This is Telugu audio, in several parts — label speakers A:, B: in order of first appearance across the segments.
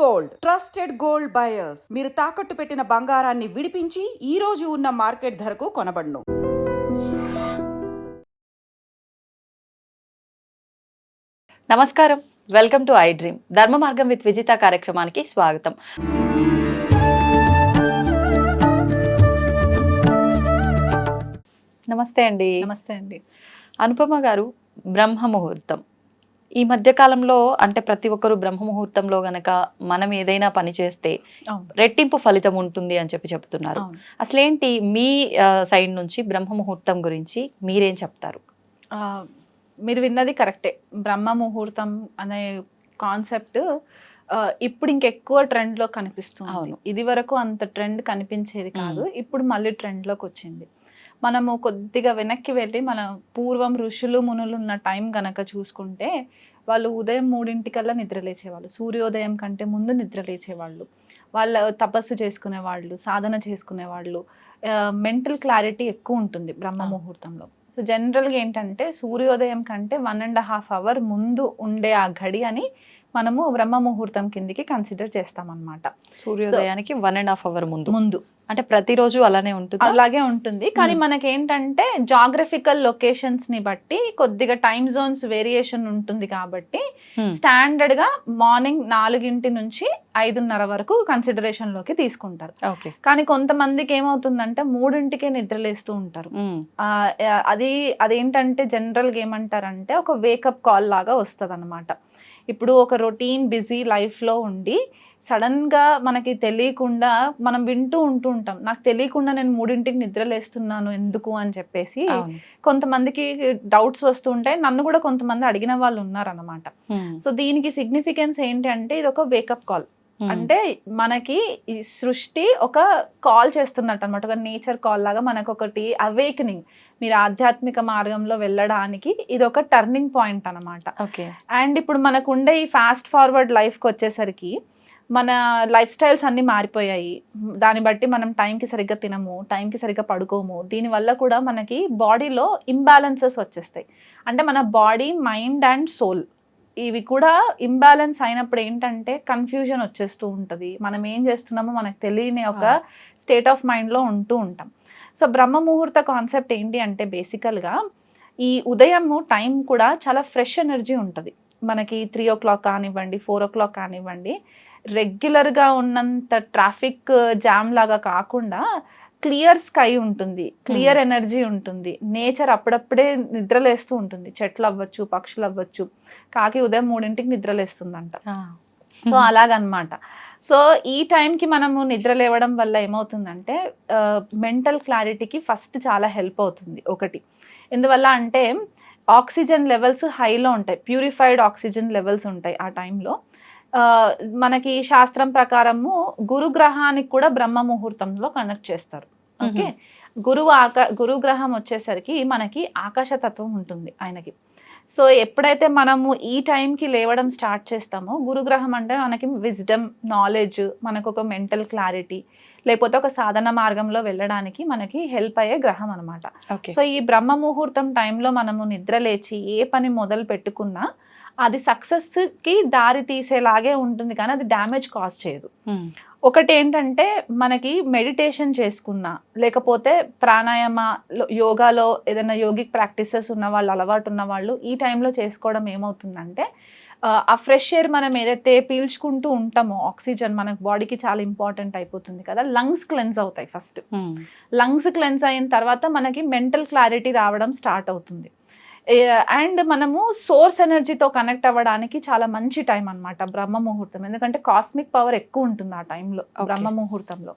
A: గోల్డ్ ట్రస్టెడ్ గోల్డ్ బయర్స్ మీరు తాకట్టు పెట్టిన బంగారాన్ని విడిపించి ఈ రోజు ఉన్న మార్కెట్ ధరకు కొనబడును.
B: నమస్కారం. వెల్కమ్ టు ఐ డ్రీమ్ ధర్మ మార్గం విత్ విజిత కార్యక్రమానికి స్వాగతం. నమస్తే అండి.
C: నమస్తే అండి.
B: అనుపమ గారు బ్రహ్మ ముహూర్తం. ఈ మధ్య కాలంలో అంటే ప్రతి ఒక్కరు బ్రహ్మ ముహూర్తంలో గనక మనం ఏదైనా పని చేస్తే రెట్టింపు ఫలితం ఉంటుంది అని చెప్పి చెప్తున్నారు.
C: అవును.
B: అసలేంటి మీ సైడ్ నుంచి బ్రహ్మ ముహూర్తం గురించి మీరేం చెప్తారు?
C: ఆ, మీరు విన్నది కరెక్టే. బ్రహ్మ ముహూర్తం అనే కాన్సెప్ట్ ఇప్పుడు ఇంకెక్కువ ట్రెండ్లో కనిపిస్తుంది. ఇది వరకు అంత ట్రెండ్ కనిపించేది కాదు. ఇప్పుడు మళ్ళీ ట్రెండ్లోకి వచ్చింది మనము కొద్దిగా వెనక్కి వెళ్ళి మన పూర్వం ఋషులు మునులు ఉన్న టైం గనక చూసుకుంటే వాళ్ళు ఉదయం మూడింటికల్లా నిద్ర లేచేవాళ్ళు. సూర్యోదయం కంటే ముందు నిద్ర లేచేవాళ్ళు. వాళ్ళ తపస్సు చేసుకునే వాళ్ళు సాధన చేసుకునే వాళ్ళు. మెంటల్ క్లారిటీ ఎక్కువ ఉంటుంది బ్రహ్మ. ముహూర్తంలో. సో జనరల్గా ఏంటంటే సూర్యోదయం కంటే వన్ అండ్ హాఫ్ అవర్ ముందు ఉండే ఆ घड़ी అని మనము బ్రహ్మ ముహూర్తం కిందికి కన్సిడర్ చేస్తామన్నమాట.
B: సూర్యోదయానికి వన్ అండ్ హాఫ్ అవర్ ముందు.
C: ముందు.
B: అంటే ప్రతిరోజు అలానే ఉంటుంది?
C: అలాగే ఉంటుంది. కానీ
B: మ్మ్.
C: మనకేంటంటే జాగ్రఫికల్ లొకేషన్స్ని బట్టి కొద్దిగా టైం జోన్స్ వేరియేషన్ ఉంటుంది కాబట్టి స్టాండర్డ్గా మార్నింగ్ నాలుగింటి నుంచి ఐదున్నర వరకు కన్సిడరేషన్లోకి తీసుకుంటారు.
B: ఓకే.
C: కానీ కొంతమందికి ఏమవుతుందంటే మూడింటికే నిద్రలేస్తూ ఉంటారు. అది అదేంటంటే జనరల్గా ఏమంటారంటే ఒక వేకప్ కాల్ లాగా వస్తుంది అనమాట ఇప్పుడు ఒక రొటీన్ బిజీ లైఫ్లో ఉండి సడన్గా మనకి తెలియకుండా మనం వింటూ ఉంటూ ఉంటాం. నాకు తెలియకుండా నేను మూడింటికి నిద్రలేస్తున్నాను ఎందుకు అని చెప్పేసి కొంతమందికి డౌట్స్ వస్తూ ఉంటాయి. నన్ను కూడా కొంతమంది అడిగిన వాళ్ళు ఉన్నారనమాట సో దీనికి సిగ్నిఫికెన్స్ ఏంటి అంటే ఇది ఒక వేకప్ కాల్. అంటే మనకి ఈ సృష్టి ఒక కాల్ చేస్తున్నట్టు అనమాట ఒక నేచర్ కాల్ లాగా మనకు ఒకటి అవేకనింగ్. మీరు ఆధ్యాత్మిక మార్గంలో వెళ్ళడానికి ఇది ఒక టర్నింగ్ పాయింట్ అన్నమాట.
B: ఓకే.
C: అండ్ ఇప్పుడు మనకు ఉండే ఈ ఫాస్ట్ ఫార్వర్డ్ లైఫ్కి వచ్చేసరికి మన లైఫ్ స్టైల్స్ అన్నీ మారిపోయాయి. దాన్ని బట్టి మనం టైంకి సరిగ్గా తినము టైంకి సరిగ్గా పడుకోము. దీనివల్ల కూడా మనకి బాడీలో ఇంబ్యాలెన్సెస్ వచ్చేస్తాయి. అంటే మన బాడీ మైండ్ అండ్ సోల్ ఇవి కూడా ఇంబ్యాలెన్స్ అయినప్పుడు ఏంటంటే కన్ఫ్యూజన్ వచ్చేస్తూ ఉంటుంది. మనం ఏం చేస్తున్నామో మనకు తెలియని ఒక స్టేట్ ఆఫ్ మైండ్లో ఉంటూ ఉంటాం. సో బ్రహ్మ ముహూర్త కాన్సెప్ట్ ఏంటి అంటే బేసికల్గా ఈ ఉదయము టైం కూడా చాలా ఫ్రెష్ ఎనర్జీ ఉంటుంది. మనకి త్రీ ఓ క్లాక్ కానివ్వండి ఫోర్ ఓ క్లాక్ కానివ్వండి రెగ్యులర్గా ఉన్నంత ట్రాఫిక్ జామ్ లాగా కాకుండా క్లియర్ స్కై ఉంటుంది క్లియర్ ఎనర్జీ ఉంటుంది. నేచర్ అప్పుడప్పుడే నిద్రలేస్తూ ఉంటుంది. చెట్లు అవ్వచ్చు పక్షులు అవ్వచ్చు. కాకి ఉదయం మూడింటికి నిద్రలేస్తుందంట. సో అలాగనమాట. సో ఈ టైంకి మనము నిద్ర లేవడం వల్ల ఏమవుతుందంటే మెంటల్ క్లారిటీకి ఫస్ట్ చాలా హెల్ప్ అవుతుంది ఒకటి. ఎందువల్ల అంటే ఆక్సిజన్ లెవెల్స్ హైలో ఉంటాయి. ప్యూరిఫైడ్ ఆక్సిజన్ లెవెల్స్ ఉంటాయి ఆ టైంలో. మనకి శాస్త్రం ప్రకారము గురుగ్రహానికి కూడా బ్రహ్మ ముహూర్తంలో కనెక్ట్ చేస్తారు. ఓకే? గురువు ఆకా గురుగ్రహం వచ్చేసరికి మనకి ఆకాశతత్వం ఉంటుంది ఆయనకి. సో ఎప్పుడైతే మనము ఈ టైంకి లేవడం స్టార్ట్ చేస్తామో గురుగ్రహం అంటే మనకి విజ్డమ్ నాలెడ్జ్ మనకు ఒక మెంటల్ క్లారిటీ లేకపోతే ఒక సాధన మార్గంలో వెళ్ళడానికి మనకి హెల్ప్ అయ్యే గ్రహం అనమాట సో ఈ బ్రహ్మ ముహూర్తం టైంలో మనము నిద్ర లేచి ఏ పని మొదలు పెట్టుకున్నా అది సక్సెస్కి దారి తీసేలాగే ఉంటుంది కానీ అది డ్యామేజ్ కాజ్ చేయదు. ఒకటి ఏంటంటే మనకి మెడిటేషన్ చేసుకున్నా లేకపోతే ప్రాణాయామ యోగాలో ఏదైనా యోగిక్ ప్రాక్టీసెస్ ఉన్న వాళ్ళు అలవాటు ఉన్న వాళ్ళు ఈ టైంలో చేసుకోవడం ఏమవుతుందంటే ఆ ఫ్రెష్ ఎయిర్ మనం ఏదైతే పీల్చుకుంటూ ఉంటామో ఆక్సిజన్ మనకు బాడీకి చాలా ఇంపార్టెంట్ అయిపోతుంది కదా. లంగ్స్ క్లెన్స్ అవుతాయి ఫస్ట్ లంగ్స్ క్లెన్స్ అయిన తర్వాత మనకి మెంటల్ క్లారిటీ రావడం స్టార్ట్ అవుతుంది. అండ్ మనము సోర్స్ ఎనర్జీతో కనెక్ట్ అవ్వడానికి చాలా మంచి టైం అన్నమాట బ్రహ్మ ముహూర్తం. ఎందుకంటే కాస్మిక్ పవర్ ఎక్కువ ఉంటుంది ఆ టైంలో. బ్రహ్మ ముహూర్తంలో.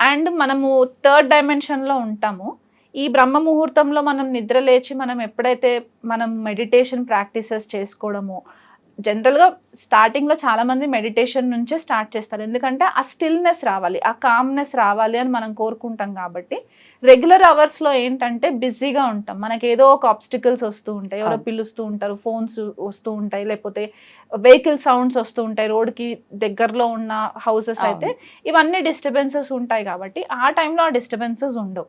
C: అండ్ మనము థర్డ్ డైమెన్షన్లో ఉంటాము. ఈ బ్రహ్మ ముహూర్తంలో మనం నిద్ర లేచి మనం ఎప్పుడైతే మనం మెడిటేషన్ ప్రాక్టీసెస్ చేసుకోవడము జనరల్గా స్టార్టింగ్లో చాలామంది మెడిటేషన్ నుంచే స్టార్ట్ చేస్తారు. ఎందుకంటే ఆ స్టిల్నెస్ రావాలి ఆ కామ్నెస్ రావాలి అని మనం కోరుకుంటాం కాబట్టి రెగ్యులర్ అవర్స్లో ఏంటంటే బిజీగా ఉంటాం. మనకి ఏదో ఒక ఆబ్స్టికల్స్ వస్తూ ఉంటాయి. ఎవరో. పిలుస్తూ ఉంటారు ఫోన్స్ వస్తూ ఉంటాయి లేకపోతే వెహికల్ సౌండ్స్ వస్తూ ఉంటాయి. రోడ్కి దగ్గరలో ఉన్న హౌసెస్ అయితే ఇవన్నీ డిస్టర్బెన్సెస్ ఉంటాయి కాబట్టి ఆ టైంలో ఆ డిస్టర్బెన్సెస్ ఉండవు.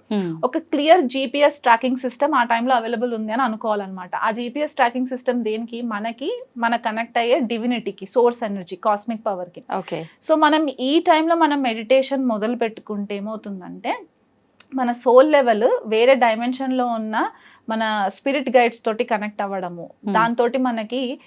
C: ఒక క్లియర్ జీపీఎస్ ట్రాకింగ్ సిస్టమ్ ఆ టైంలో అవైలబుల్ ఉంది అని అనుకోవాలన్నమాట. ఆ జీపీఎస్ ట్రాకింగ్ సిస్టమ్ దేనికి? మనకి మన కనెక్ట్ అయ్యే డివినిటీకి సోర్స్ ఎనర్జీ కాస్మిక్ పవర్కి
B: ఓకే.
C: సో మనం ఈ టైంలో మనం మెడిటేషన్ మొదలు పెట్టుకుంటే ఏమవుతుందంటే మన సోల్ లెవెల్ వేరే డైమెన్షన్లో ఉన్న మన స్పిరిట్ గైడ్స్ తోటి కనెక్ట్ అవ్వడము. దాంతో మనకి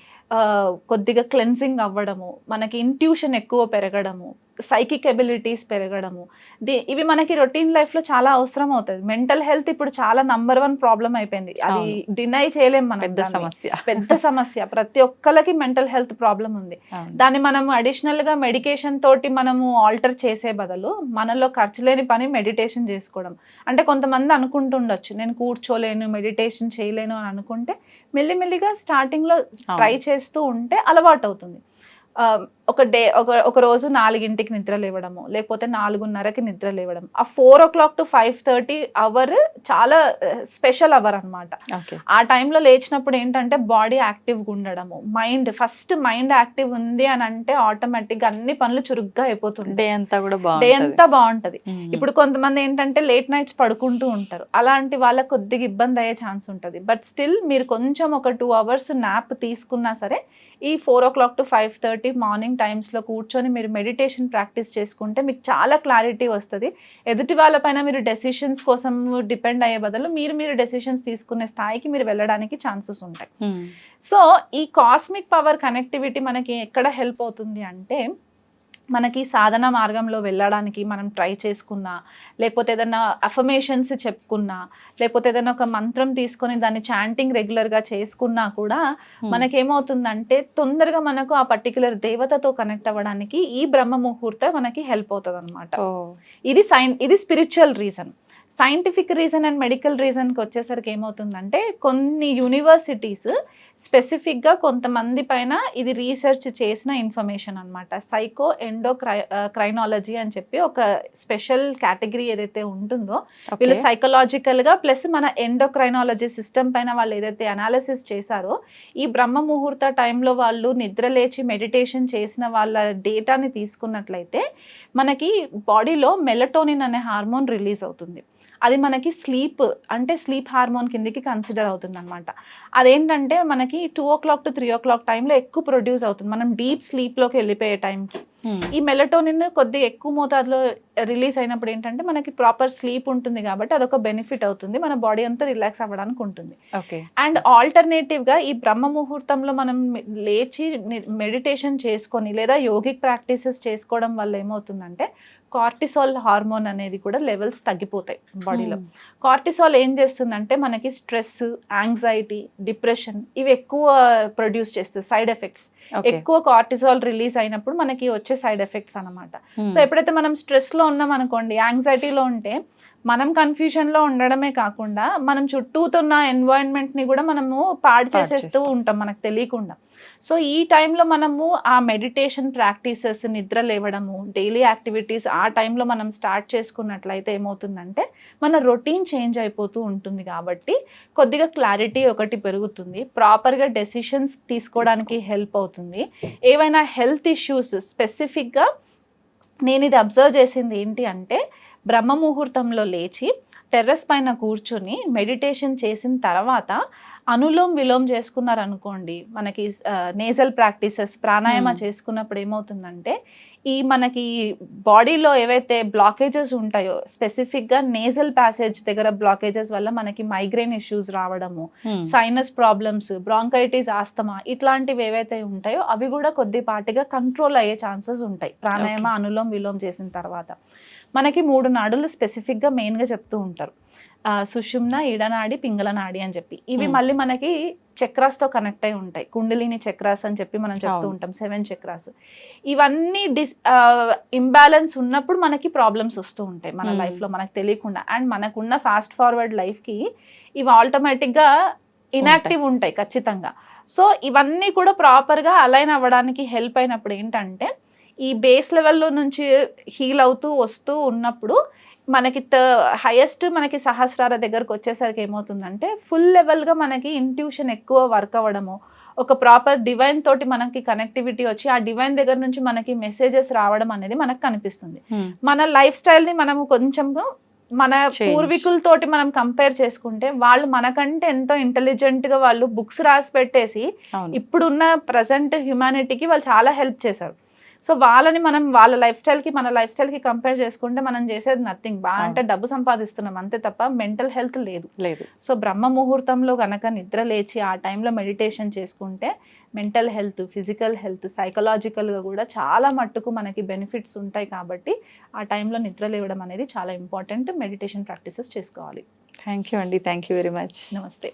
C: కొద్దిగా క్లెన్సింగ్ అవ్వడము. మనకి ఇంట్యూషన్ ఎక్కువ పెరగడము. సైకిక్ ఎబిలిటీస్ పెరగడము. ది ఇవి మనకి రొటీన్ లైఫ్లో చాలా అవసరం అవుతుంది. మెంటల్ హెల్త్ ఇప్పుడు చాలా నంబర్ వన్ ప్రాబ్లం అయిపోయింది. అది. డినై చేయలేం మనం
B: పెద్ద. సమస్య.
C: పెద్ద సమస్య. ప్రతి ఒక్కరికి మెంటల్ హెల్త్ ప్రాబ్లం ఉంది. దాన్ని మనం అడిషనల్గా మెడికేషన్ తోటి మనము ఆల్టర్ చేసే బదులు మనలో ఖర్చు లేని పని మెడిటేషన్ చేసుకోవడం. అంటే కొంతమంది అనుకుంటుండొచ్చు నేను కూర్చోలేను మెడిటేషన్ చేయలేను అని అనుకుంటే మెల్లిమెల్లిగా స్టార్టింగ్లో ట్రై చేస్తూ ఉంటే అలవాటు అవుతుంది ఒక డే ఒక ఒక రోజు నాలుగింటికి నిద్ర లేవడము లేకపోతే నాలుగున్నరకి నిద్ర లేవడం. ఆ four o'clock to five thirty hour చాలా స్పెషల్ అవర్ అన్నమాట.
B: ఓకే.
C: ఆ టైంలో లేచినప్పుడు ఏంటంటే బాడీ యాక్టివ్గా ఉండడము. మైండ్ ఫస్ట్ మైండ్ యాక్టివ్ ఉంది అని అంటే ఆటోమేటిక్గా అన్ని పనులు చురుగ్గా
B: డే
C: అయిపోతుంటాయి
B: అంతా కూడా
C: డే అంతా బాగుంటది. ఇప్పుడు కొంతమంది ఏంటంటే లేట్ నైట్స్ పడుకుంటూ ఉంటారు. అలాంటి వాళ్ళకి కొద్దిగా ఇబ్బంది అయ్యే ఛాన్స్ ఉంటుంది. బట్ స్టిల్ మీరు కొంచెం ఒక టూ అవర్స్ నాప్ తీసుకున్నా సరే ఈ four o'clock to five thirty morning టైమ్స్లో కూర్చొని మీరు మెడిటేషన్ ప్రాక్టీస్ చేసుకుంటే మీకు చాలా క్లారిటీ వస్తుంది ఎదుటి వాళ్ళపైన మీరు డెసిషన్స్ కోసం డిపెండ్ అయ్యే బదులు మీరు మీరు డెసిషన్స్ తీసుకునే స్థాయికి మీరు వెళ్ళడానికి ఛాన్సెస్ ఉంటాయి. సో ఈ కాస్మిక్ పవర్ కనెక్టివిటీ మనకి ఎక్కడ హెల్ప్ అవుతుంది అంటే మనకి సాధన మార్గంలో వెళ్ళడానికి మనం ట్రై చేసుకున్నా లేకపోతే ఏదైనా అఫర్మేషన్స్ చెప్పుకున్నా లేకపోతే ఏదైనా ఒక మంత్రం తీసుకొని దాన్ని చాంటింగ్ రెగ్యులర్గా చేసుకున్నా కూడా. మనకేమవుతుందంటే తొందరగా మనకు ఆ పర్టికులర్ దేవతతో కనెక్ట్ అవ్వడానికి ఈ బ్రహ్మ ముహూర్త మనకి హెల్ప్ అవుతుంది ఇది సైన్ ఇది spiritual reason scientific reason and medical రీజన్కి వచ్చేసరికి ఏమవుతుందంటే కొన్ని యూనివర్సిటీస్ స్పెసిఫిక్గా కొంతమంది పైన ఇది రీసెర్చ్ చేసిన ఇన్ఫర్మేషన్ అనమాట సైకో ఎండో క్రై క్రైనాలజీ అని చెప్పి ఒక స్పెషల్ కేటగిరీ ఏదైతే ఉంటుందో వీళ్ళు సైకలాజికల్గా ప్లస్ మన ఎండోక్రైనాలజీ సిస్టమ్ పైన వాళ్ళు ఏదైతే అనాలిసిస్ చేశారో ఈ బ్రహ్మ ముహూర్త టైంలో వాళ్ళు నిద్ర లేచి మెడిటేషన్ చేసిన వాళ్ళ డేటాని తీసుకున్నట్లయితే మనకి బాడీలో మెలటోనిన్ అనే హార్మోన్ రిలీజ్ అవుతుంది. అది మనకి స్లీప్ అంటే స్లీప్ హార్మోన్ కిందకి కన్సిడర్ అవుతుంది అనమాట అదేంటంటే మనకి two o'clock to three o'clock టైంలో ఎక్కువ ప్రొడ్యూస్ అవుతుంది. మనం డీప్ స్లీప్లోకి వెళ్ళిపోయే టైంకి ఈ మెలటోనిన్ కొద్దిగా ఎక్కువ మోతాదులో రిలీజ్ అయినప్పుడు ఏంటంటే మనకి ప్రాపర్ స్లీప్ ఉంటుంది కాబట్టి అదొక బెనిఫిట్ అవుతుంది. మన బాడీ అంతా రిలాక్స్ అవ్వడానికి ఉంటుంది. అండ్ ఆల్టర్నేటివ్గా ఈ బ్రహ్మ ముహూర్తంలో మనం లేచి మెడిటేషన్ చేసుకొని లేదా యోగిక్ ప్రాక్టీసెస్ చేసుకోవడం వల్ల ఏమవుతుందంటే కార్టిసాల్ హార్మోన్ అనేది కూడా లెవెల్స్ తగ్గిపోతాయి బాడీలో. కార్టిసాల్ ఏం చేస్తుందంటే మనకి స్ట్రెస్ యాంగ్జైటీ డిప్రెషన్ ఇవి ఎక్కువ ప్రొడ్యూస్ చేస్తుంది సైడ్ ఎఫెక్ట్స్ ఎక్కువ కార్టిసాల్ రిలీజ్ అయినప్పుడు మనకి వచ్చే సైడ్ ఎఫెక్ట్స్ అన్నమాట
B: ఉమ్.
C: సో ఎప్పుడైతే మనం స్ట్రెస్లో ఉన్నాం అనుకోండి యాంగ్జైటీలో ఉంటే మనం కన్ఫ్యూజన్లో ఉండడమే కాకుండా మనం చుట్టూతున్న ఎన్వైరన్మెంట్ని కూడా మనము పాడు చేసేస్తూ. ఉంటాం మనకు తెలియకుండా సో ఈ టైంలో మనము ఆ మెడిటేషన్ ప్రాక్టీసెస్ నిద్ర లేవడము డైలీ యాక్టివిటీస్ ఆ టైంలో మనం స్టార్ట్ చేసుకున్నట్లయితే ఏమవుతుందంటే మన రొటీన్ చేంజ్ అయిపోతూ ఉంటుంది కాబట్టి కొద్దిగా క్లారిటీ ఒకటి పెరుగుతుంది. ప్రాపర్గా డెసిషన్స్ తీసుకోవడానికి హెల్ప్ అవుతుంది. ఏవైనా హెల్త్ ఇష్యూస్ స్పెసిఫిక్గా నేను ఇది అబ్జర్వ్ చేసింది ఏంటి అంటే బ్రహ్మ ముహూర్తంలో లేచి టెర్రస్ పైన కూర్చుని మెడిటేషన్ చేసిన తర్వాత అనులోమ్ విలోమ్ చేసుకున్నారనుకోండి మనకి నేజల్ ప్రాక్టీసెస్ ప్రాణాయామ. చేసుకున్నప్పుడు ఏమవుతుందంటే ఈ మనకి బాడీలో ఏవైతే బ్లాకేజెస్ ఉంటాయో స్పెసిఫిక్గా నేజల్ ప్యాసేజ్ దగ్గర బ్లాకేజెస్ వల్ల మనకి మైగ్రేన్ ఇష్యూస్ రావడము. సైనస్ ప్రాబ్లమ్స్ బ్రాంకైటిస్ ఆస్తమా ఇట్లాంటివి ఏవైతే ఉంటాయో అవి కూడా కొద్దిపాటిగా కంట్రోల్ అయ్యే ఛాన్సెస్ ఉంటాయి ప్రాణాయామ. అనులోమ్ విలోమ్ చేసిన తర్వాత మనకి మూడు నాడులు స్పెసిఫిక్గా మెయిన్గా చెప్తూ ఉంటారు సుషుమ్న ఇడనాడి పింగళనాడి అని చెప్పి. ఇవి. మళ్ళీ మనకి చక్రాస్తో కనెక్ట్ అయి ఉంటాయి. కుండలిని చక్రాస్ అని చెప్పి మనం చెప్తూ. ఉంటాం. Seven chakras. ఇవన్నీ డిస్ ఇంబ్యాలెన్స్ ఉన్నప్పుడు మనకి ప్రాబ్లమ్స్ వస్తూ ఉంటాయి మన. లైఫ్లో మనకు తెలియకుండా. అండ్ మనకున్న ఫాస్ట్ ఫార్వర్డ్ లైఫ్కి ఇవి ఆటోమేటిక్గా ఇనాక్టివ్ ఉంటాయి ఖచ్చితంగా. సో ఇవన్నీ కూడా ప్రాపర్గా అలైన్ అవ్వడానికి హెల్ప్ అయినప్పుడు ఏంటంటే ఈ బేస్ లెవెల్లో నుంచి హీల్ అవుతూ వస్తూ ఉన్నప్పుడు మనకి హైయెస్ట్ మనకి సహస్రార దగ్గరకు వచ్చేసరికి ఏమవుతుందంటే ఫుల్ లెవెల్గా మనకి ఇంట్యూషన్ ఎక్కువ వర్క్ అవ్వడము ఒక ప్రాపర్ డివైన్ తోటి మనకి కనెక్టివిటీ వచ్చి ఆ డివైన్ దగ్గర నుంచి మనకి మెసేజెస్ రావడం అనేది మనకు కనిపిస్తుంది
B: Hmm.
C: మన లైఫ్ స్టైల్ని మనము కొంచెం మన. పూర్వీకులతోటి మనం కంపేర్ చేసుకుంటే వాళ్ళు మనకంటే ఎంతో ఇంటెలిజెంట్గా వాళ్ళు బుక్స్ రాసి పెట్టేసి ఇప్పుడున్న ప్రజెంట్ హ్యుమానిటీకి వాళ్ళు చాలా హెల్ప్ చేశారు సో వాళ్ళని మనం వాళ్ళ లైఫ్ స్టైల్కి మన లైఫ్ స్టైల్కి కంపేర్ చేసుకుంటే మనం చేసేది నథింగ్ బాగా అంటే డబ్బు సంపాదిస్తున్నాం అంతే తప్ప మెంటల్ హెల్త్ లేదు.
B: లేదు.
C: సో బ్రహ్మ ముహూర్తంలో కనుక నిద్ర లేచి ఆ టైంలో మెడిటేషన్ చేసుకుంటే మెంటల్ హెల్త్ ఫిజికల్ హెల్త్ సైకలాజికల్గా కూడా చాలా మట్టుకు మనకి బెనిఫిట్స్ ఉంటాయి కాబట్టి ఆ టైంలో నిద్ర లేవడం అనేది చాలా ఇంపార్టెంట్ మెడిటేషన్ ప్రాక్టీసెస్ చేసుకోవాలి.
B: థ్యాంక్ యూ అండి. థ్యాంక్ యూ వెరీ మచ్
C: నమస్తే.